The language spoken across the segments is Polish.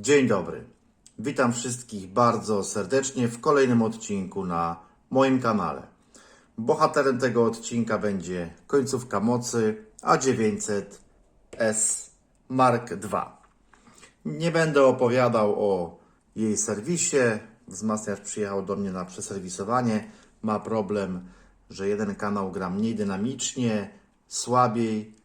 Dzień dobry. Witam wszystkich bardzo serdecznie w kolejnym odcinku na moim kanale. Bohaterem tego odcinka będzie końcówka mocy A900S Mark II. Nie będę opowiadał o jej serwisie. Wzmacniacz przyjechał do mnie na przeserwisowanie. Ma problem, że jeden kanał gra mniej dynamicznie, słabiej,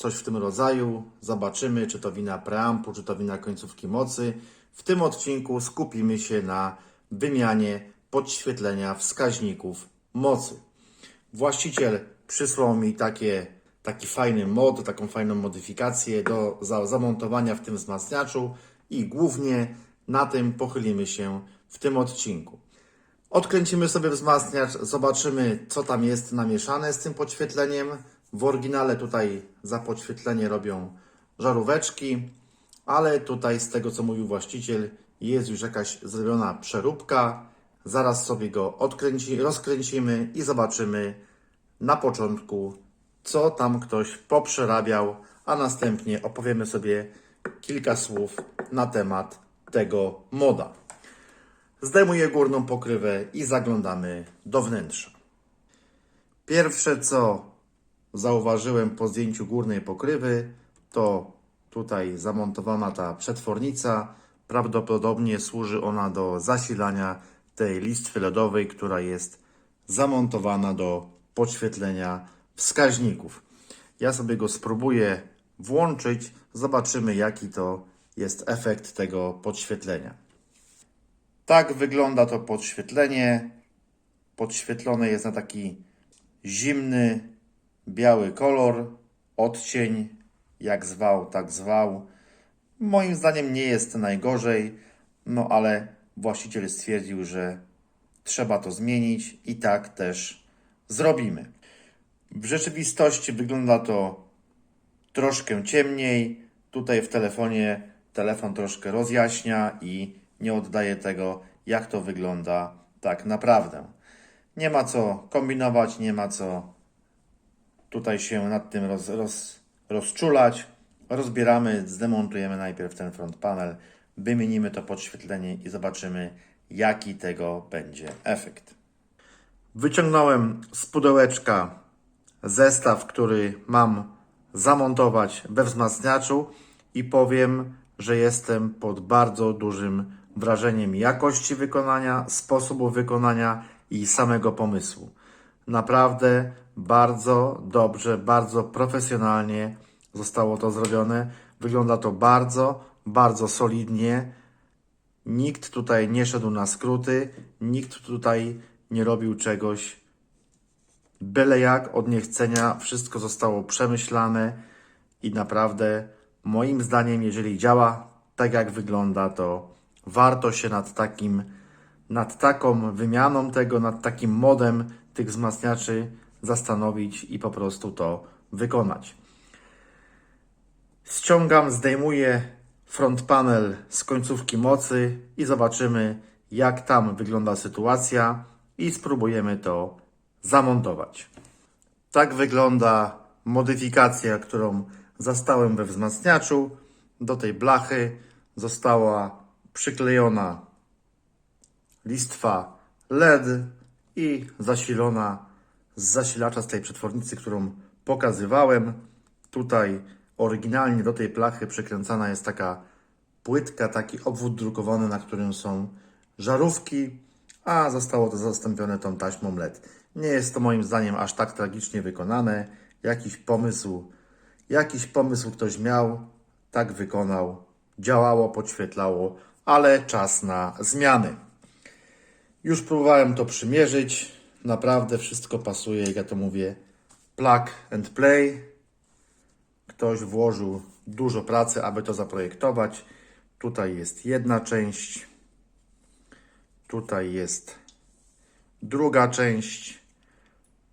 coś w tym rodzaju. Zobaczymy, czy to wina preampu, czy to wina końcówki mocy. W tym odcinku skupimy się na wymianie podświetlenia wskaźników mocy. Właściciel przysłał mi takie, taki fajny mod, taką fajną modyfikację do za, zamontowania w tym wzmacniaczu i głównie na tym pochylimy się w tym odcinku. Odkręcimy sobie wzmacniacz, zobaczymy co tam jest namieszane z tym podświetleniem. W oryginale tutaj za podświetlenie robią żaróweczki, ale tutaj z tego co mówił właściciel jest już jakaś zrobiona przeróbka. Zaraz sobie go odkręci, rozkręcimy i zobaczymy na początku co tam ktoś poprzerabiał, a następnie opowiemy sobie kilka słów na temat tego moda. Zdejmuję górną pokrywę i zaglądamy do wnętrza. Pierwsze co zauważyłem po zdjęciu górnej pokrywy, to tutaj zamontowana ta przetwornica. Prawdopodobnie służy ona do zasilania tej listwy LEDowej, która jest zamontowana do podświetlenia wskaźników. Ja sobie go spróbuję włączyć, zobaczymy jaki to jest efekt tego podświetlenia. Tak wygląda to podświetlenie. Podświetlone jest na taki zimny, biały kolor, odcień, jak zwał, tak zwał. Moim zdaniem nie jest najgorzej, no ale właściciel stwierdził, że trzeba to zmienić i tak też zrobimy. W rzeczywistości wygląda to troszkę ciemniej. Tutaj w telefonie telefon troszkę rozjaśnia i nie oddaje tego, jak to wygląda tak naprawdę. Nie ma co kombinować, nie ma co tutaj się nad tym roz, roz, rozczulać. Rozbieramy, zdemontujemy najpierw ten front panel, wymienimy to podświetlenie i zobaczymy, jaki tego będzie efekt. Wyciągnąłem z pudełeczka zestaw, który mam zamontować we wzmacniaczu i powiem, że jestem pod bardzo dużym wrażeniem jakości wykonania, sposobu wykonania i samego pomysłu. Naprawdę bardzo dobrze, bardzo profesjonalnie zostało to zrobione. Wygląda to bardzo, bardzo solidnie. Nikt tutaj nie szedł na skróty, nikt tutaj nie robił czegoś byle jak od niechcenia. Wszystko zostało przemyślane i naprawdę moim zdaniem, jeżeli działa tak jak wygląda, to warto się nad takim, nad taką wymianą tego, nad takim modem tych wzmacniaczy zastanowić i po prostu to wykonać. Ściągam, zdejmuję front panel z końcówki mocy i zobaczymy, jak tam wygląda sytuacja i spróbujemy to zamontować. Tak wygląda modyfikacja, którą zastałem we wzmacniaczu. Do tej blachy została przyklejona listwa LED i zasilona z zasilacza z tej przetwornicy, którą pokazywałem. Tutaj oryginalnie do tej plachy przykręcana jest taka płytka, taki obwód drukowany, na którym są żarówki, a zostało to zastąpione tą taśmą LED. Nie jest to moim zdaniem aż tak tragicznie wykonane. Jakiś pomysł, jakiś pomysł ktoś miał, tak wykonał, działało, podświetlało, ale czas na zmiany. Już próbowałem to przymierzyć. Naprawdę wszystko pasuje, jak ja to mówię. Plug and play. Ktoś włożył dużo pracy, aby to zaprojektować. Tutaj jest jedna część. Tutaj jest druga część.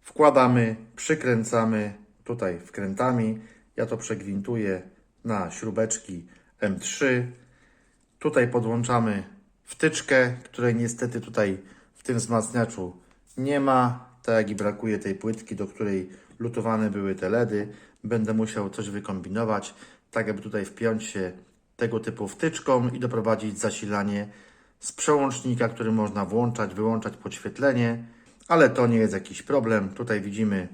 Wkładamy, przykręcamy tutaj wkrętami. Ja to przegwintuję na śrubeczki M3. Tutaj podłączamy wtyczkę, której niestety tutaj w tym wzmacniaczu nie ma. Tak jak i brakuje tej płytki, do której lutowane były te LEDy. Będę musiał coś wykombinować, tak aby tutaj wpiąć się tego typu wtyczką i doprowadzić zasilanie z przełącznika, który można włączać, wyłączać podświetlenie, ale to nie jest jakiś problem. Tutaj widzimy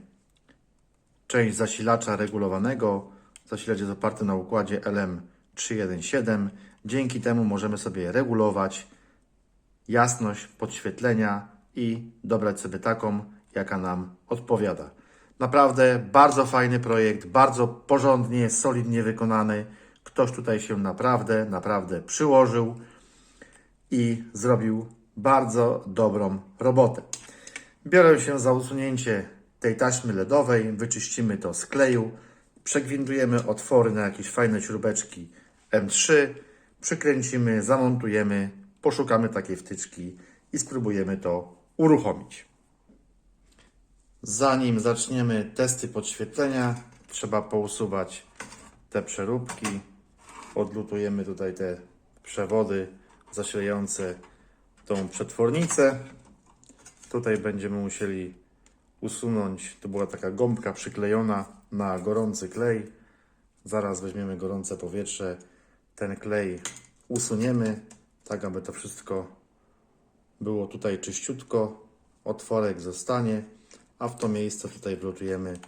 część zasilacza regulowanego. Zasilacz jest oparty na układzie LM317. Dzięki temu możemy sobie regulować jasność podświetlenia i dobrać sobie taką, jaka nam odpowiada. Naprawdę bardzo fajny projekt, bardzo porządnie, solidnie wykonany. Ktoś tutaj się naprawdę, naprawdę przyłożył i zrobił bardzo dobrą robotę. Biorę się za usunięcie tej taśmy LEDowej, wyczyścimy to z kleju, przegwintujemy otwory na jakieś fajne śrubeczki M3, przykręcimy, zamontujemy, poszukamy takiej wtyczki i spróbujemy to uruchomić. Zanim zaczniemy testy podświetlenia, trzeba pousuwać te przeróbki. Odlutujemy tutaj te przewody zasilające tą przetwornicę. Tutaj będziemy musieli usunąć, to była taka gąbka przyklejona na gorący klej. Zaraz weźmiemy gorące powietrze, ten klej usuniemy, tak aby to wszystko było tutaj czyściutko. Otworek zostanie, a w to miejsce tutaj wlutujemy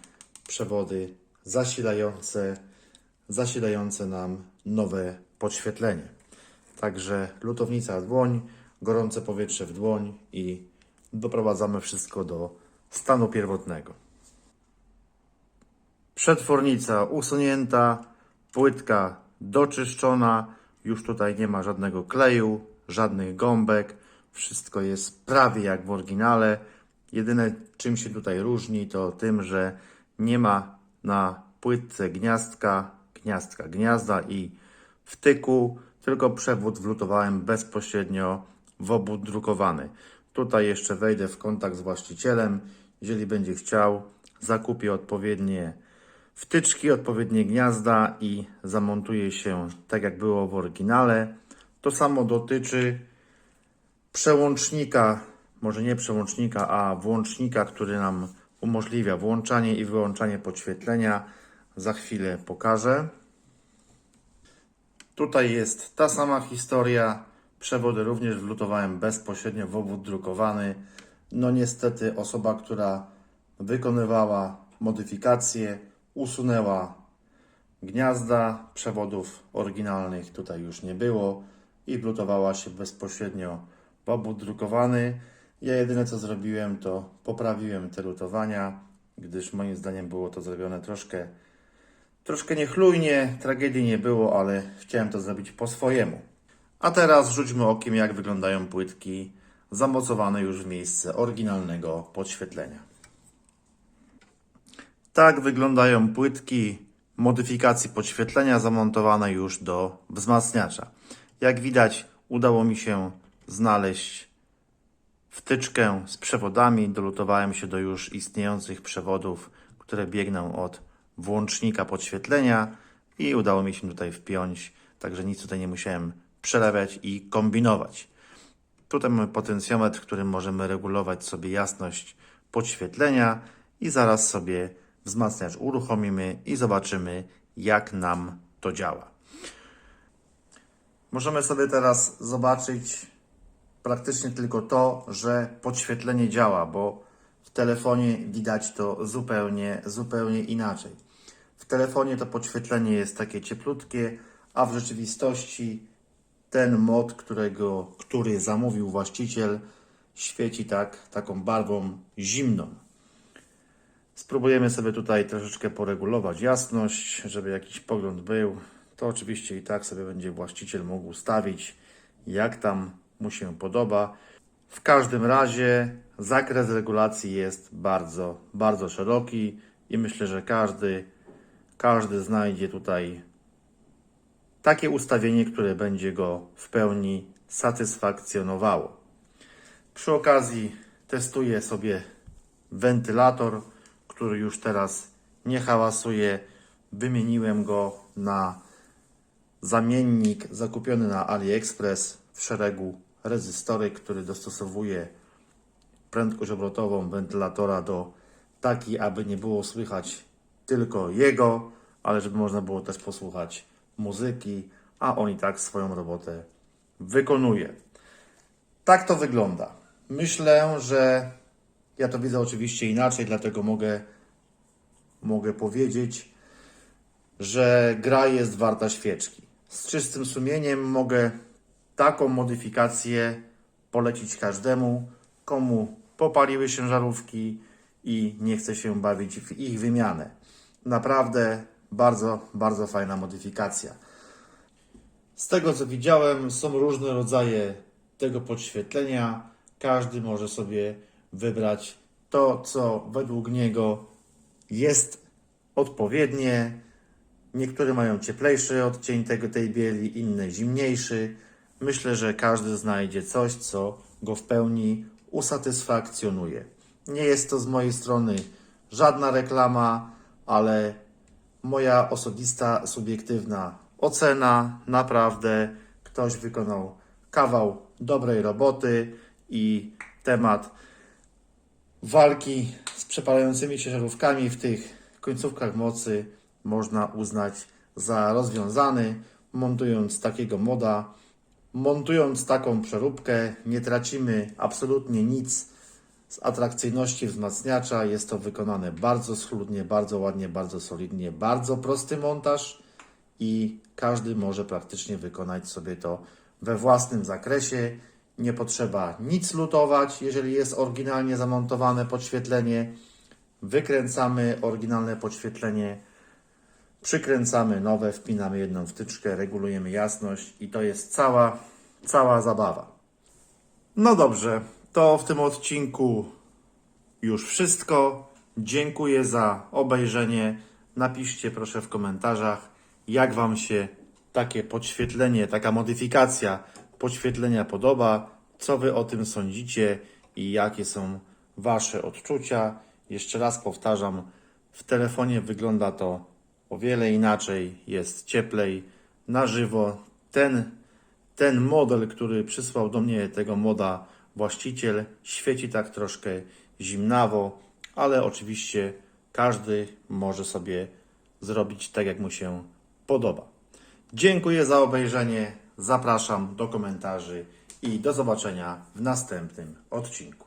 przewody zasilające, zasilające nam nowe podświetlenie. Także lutownica w dłoń, gorące powietrze w dłoń i doprowadzamy wszystko do stanu pierwotnego. Przetwornica usunięta, płytka doczyszczona, już tutaj nie ma żadnego kleju, żadnych gąbek, wszystko jest prawie jak w oryginale. Jedyne czym się tutaj różni to tym, że nie ma na płytce gniazdka, gniazdka, gniazda i wtyku, tylko przewód wlutowałem bezpośrednio w obwód drukowany. Tutaj jeszcze wejdę w kontakt z właścicielem. Jeżeli będzie chciał, zakupię odpowiednie wtyczki, odpowiednie gniazda i zamontuje się tak jak było w oryginale. To samo dotyczy przełącznika, może nie przełącznika, a włącznika, który nam umożliwia włączanie i wyłączanie podświetlenia. Za chwilę pokażę. Tutaj jest ta sama historia. Przewody również wlutowałem bezpośrednio w obwód drukowany. No niestety osoba, która wykonywała modyfikacje, usunęła gniazda przewodów oryginalnych. Tutaj już nie było i wlutowała się bezpośrednio w obwód drukowany. Ja jedyne co zrobiłem to poprawiłem te lutowania, gdyż moim zdaniem było to zrobione troszkę Troszkę niechlujnie, tragedii nie było, ale chciałem to zrobić po swojemu. A teraz rzućmy okiem, jak wyglądają płytki zamocowane już w miejsce oryginalnego podświetlenia. Tak wyglądają płytki modyfikacji podświetlenia zamontowane już do wzmacniacza. Jak widać, udało mi się znaleźć wtyczkę z przewodami. Dolutowałem się do już istniejących przewodów, które biegną od włącznika podświetlenia i udało mi się tutaj wpiąć, także nic tutaj nie musiałem przerabiać i kombinować. Tutaj mamy potencjometr, którym możemy regulować sobie jasność podświetlenia i zaraz sobie wzmacniacz uruchomimy i zobaczymy, jak nam to działa. Możemy sobie teraz zobaczyć praktycznie tylko to, że podświetlenie działa, bo w telefonie widać to zupełnie, zupełnie inaczej. W telefonie to podświetlenie jest takie cieplutkie, a w rzeczywistości ten mod, którego, który zamówił właściciel, świeci tak, taką barwą zimną. Spróbujemy sobie tutaj troszeczkę poregulować jasność, żeby jakiś pogląd był. To oczywiście i tak sobie będzie właściciel mógł ustawić, jak tam mu się podoba. W każdym razie zakres regulacji jest bardzo, bardzo szeroki i myślę, że każdy, każdy znajdzie tutaj takie ustawienie, które będzie go w pełni satysfakcjonowało. Przy okazji testuję sobie wentylator, który już teraz nie hałasuje. Wymieniłem go na zamiennik zakupiony na AliExpress w szeregu rezystory, który dostosowuje prędkość obrotową wentylatora do takiej, aby nie było słychać tylko jego, ale żeby można było też posłuchać muzyki a on i tak swoją robotę wykonuje. Tak to wygląda. Myślę, że ja to widzę oczywiście inaczej, dlatego mogę, mogę powiedzieć, że gra jest warta świeczki. Z czystym sumieniem mogę taką modyfikację polecić każdemu, komu popaliły się żarówki i nie chce się bawić w ich wymianę. Naprawdę bardzo, bardzo fajna modyfikacja. Z tego co widziałem, są różne rodzaje tego podświetlenia. Każdy może sobie wybrać to, co według niego jest odpowiednie. Niektóre mają cieplejszy odcień tego, tej bieli, inne zimniejszy. Myślę, że każdy znajdzie coś, co go w pełni usatysfakcjonuje. Nie jest to z mojej strony żadna reklama, ale moja osobista, subiektywna ocena. Naprawdę ktoś wykonał kawał dobrej roboty i temat walki z przepalającymi się żarówkami w tych końcówkach mocy można uznać za rozwiązany, montując takiego moda. Montując taką przeróbkę nie tracimy absolutnie nic z atrakcyjności wzmacniacza. Jest to wykonane bardzo schludnie, bardzo ładnie, bardzo solidnie, bardzo prosty montaż i każdy może praktycznie wykonać sobie to we własnym zakresie. Nie potrzeba nic lutować, jeżeli jest oryginalnie zamontowane podświetlenie. Wykręcamy oryginalne podświetlenie, przykręcamy nowe, wpinamy jedną wtyczkę, regulujemy jasność i to jest cała, cała zabawa. No dobrze, to w tym odcinku już wszystko. Dziękuję za obejrzenie. Napiszcie proszę w komentarzach, jak Wam się takie podświetlenie, taka modyfikacja podświetlenia podoba, co Wy o tym sądzicie i jakie są Wasze odczucia. Jeszcze raz powtarzam, w telefonie wygląda to o wiele inaczej, jest cieplej, na żywo. Ten ten model, który przysłał do mnie tego moda właściciel, świeci tak troszkę zimnawo, ale oczywiście każdy może sobie zrobić tak, jak mu się podoba. Dziękuję za obejrzenie, zapraszam do komentarzy i do zobaczenia w następnym odcinku.